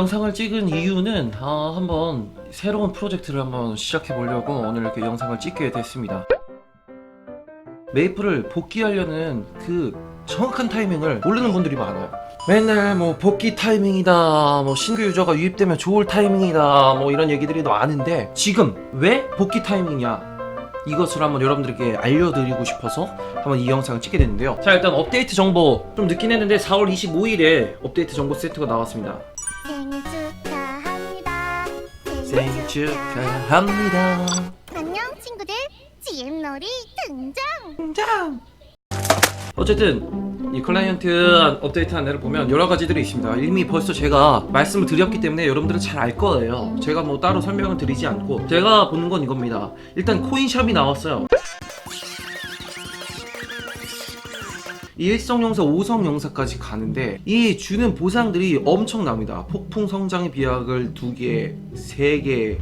영상을 찍은 이유는 아, 한번 새로운 프로젝트를 한번 시작해 보려고 오늘 이렇게 영상을 찍게 됐습니다. 메이플을 복귀하려는 그 정확한 타이밍을 모르는 분들이 많아요. 맨날 뭐 복귀 타이밍이다, 뭐 신규 유저가 유입되면 좋을 타이밍이다, 뭐 이런 얘기들이 많은데 지금 왜 복귀 타이밍이냐? 이것을 한번 여러분들에게 알려드리고 싶어서 한번 이 영상을 찍게 됐는데요. 자 일단 업데이트 정보 좀 늦긴 했는데 4월 25일에 업데이트 정보 세트가 나왔습니다. 생일 축하합니다. 생일 축하합니다. 안녕 친구들. GM놀이 등장. 등장. 어쨌든 이 클라이언트 업데이트 안내를 보면 여러 가지들이 있습니다. 이미 벌써 제가 말씀을 드렸기 때문에 여러분들은 잘 알 거예요. 제가 뭐 따로 설명을 드리지 않고 제가 보는 건 이겁니다. 일단 코인샵이 나왔어요. 이 1성 용사, 5성 용사까지 가는데 이 주는 보상들이 엄청납니다. 폭풍 성장의 비약을 2개, 3개, 어,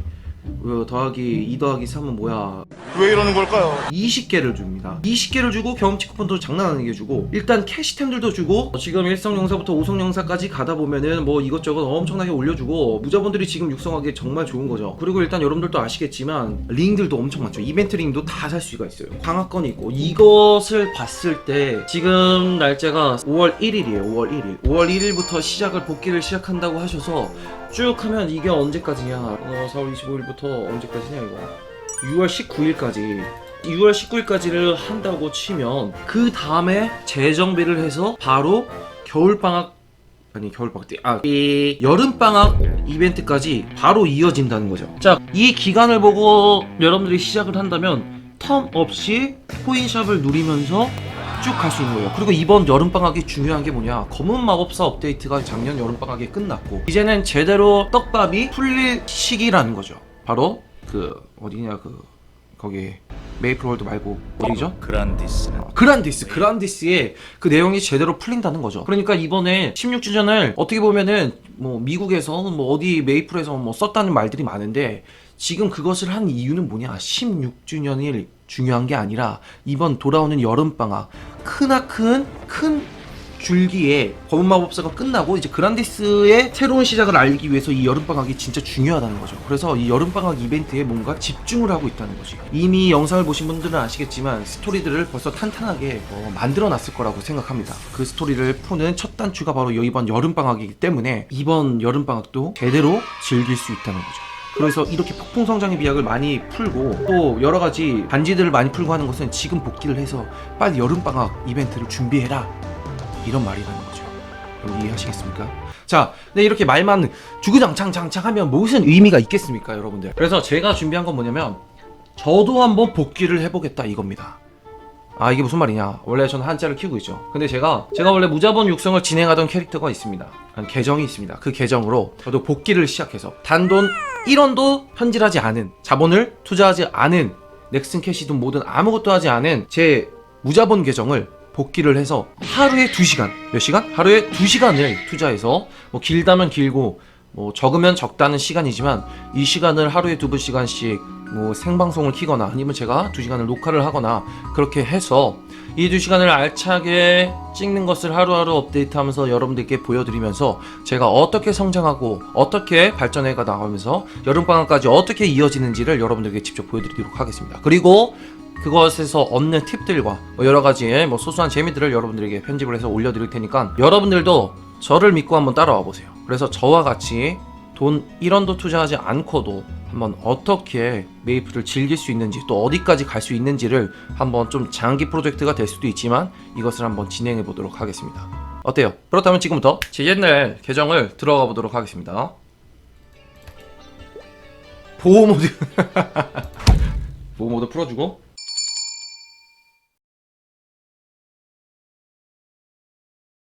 더하기 2 더하기 3은 뭐야? 왜 이러는 걸까요? 20개를 줍니다. 20개를 주고 경험치 쿠폰도 장난 아니게 주고 일단 캐시템들도 주고 지금 1성 용사부터 5성 용사까지 가다 보면은 뭐 이것저것 엄청나게 올려주고 무자본들이 지금 육성하기 정말 좋은 거죠. 그리고 일단 여러분들도 아시겠지만 링들도 엄청 많죠. 이벤트 링도 다 살 수가 있어요. 강화권이 있고 이것을 봤을 때 지금 날짜가 5월 1일이에요. 5월 1일. 5월 1일부터 시작을 복귀를 시작한다고 하셔서 쭉 하면 이게 언제까지냐? 어, 4월 25일부터 언제까지냐 이거? 6월 19일까지 6월 19일까지를 한다고 치면 그 다음에 재정비를 해서 바로 겨울방학 아니 겨울방학 때아이 여름방학 이벤트까지 바로 이어진다는 거죠 자 이 기간을 보고 여러분들이 시작을 한다면 텀 없이 코인샵을 누리면서 쭉 갈 수 있는 거예요. 그리고 이번 여름방학이 중요한 게 뭐냐. 검은 마법사 업데이트가 작년 여름방학에 끝났고, 이제는 제대로 떡밥이 풀릴 시기라는 거죠. 바로 그, 어디냐, 그, 거기, 메이플월드 말고, 어디죠? 그란디스는 그란디스, 그란디스의 그 내용이 제대로 풀린다는 거죠. 그러니까 이번에 16주년을 어떻게 보면은 뭐 미국에서 뭐 어디 메이플에서 뭐 썼다는 말들이 많은데 지금 그것을 한 이유는 뭐냐? 16주년이 중요한 게 아니라 이번 돌아오는 여름방학 크나큰 큰 줄기에 검은 마법사가 끝나고 이제 그란디스의 새로운 시작을 알기 위해서 이 여름방학이 진짜 중요하다는 거죠. 그래서 이 여름방학 이벤트에 뭔가 집중을 하고 있다는 거지. 이미 영상을 보신 분들은 아시겠지만 스토리들을 벌써 탄탄하게 어, 만들어 놨을 거라고 생각합니다. 그 스토리를 푸는 첫 단추가 바로 이번 여름방학이기 때문에 이번 여름방학도 제대로 즐길 수 있다는 거죠. 그래서 이렇게 폭풍 성장의 비약을 많이 풀고 또 여러 가지 반지들을 많이 풀고 하는 것은 지금 복귀를 해서 빨리 여름 방학 이벤트를 준비해라 이런 말이라는 거죠. 여러분 이해하시겠습니까? 자, 네 이렇게 말만 주구장창장창 하면 무슨 의미가 있겠습니까, 여러분들? 그래서 제가 준비한 건 뭐냐면 저도 한번 복귀를 해보겠다 이겁니다. 아 이게 무슨 말이냐? 원래 저는 한자를 키우고 있죠. 근데 제가 제가 원래 무자본 육성을 진행하던 캐릭터가 있습니다. 한 계정이 있습니다. 그 계정으로 저도 복귀를 시작해서 단돈 1원도 현질하지 않은 자본을 투자하지 않은 넥슨 캐시든 뭐든 아무것도 하지 않은 제 무자본 계정을 복귀를 해서 하루에 2시간 몇 시간? 하루에 2시간을 투자해서 뭐 길다면 길고 뭐 적으면 적다는 시간이지만 이 시간을 하루에 두 시간씩 뭐 생방송을 키거나 아니면 제가 두 시간을 녹화를 하거나 그렇게 해서 이 두 시간을 알차게 찍는 것을 하루하루 업데이트하면서 여러분들께 보여드리면서 제가 어떻게 성장하고 어떻게 발전해가 나가면서 여름방학까지 어떻게 이어지는지를 여러분들께 직접 보여드리도록 하겠습니다. 그리고 그것에서 얻는 팁들과 뭐 여러 가지의 뭐 소소한 재미들을 여러분들에게 편집을 해서 올려드릴 테니까 여러분들도 저를 믿고 한번 따라와 보세요. 그래서 저와 같이 돈 1원도 투자하지 않고도 한번 어떻게 메이플을 즐길 수 있는지 또 어디까지 갈 수 있는지를 한번 좀 장기 프로젝트가 될 수도 있지만 이것을 한번 진행해 보도록 하겠습니다. 어때요? 그렇다면 지금부터 제 옛날 계정을 들어가 보도록 하겠습니다. 보호 모드 보호 모드 풀어주고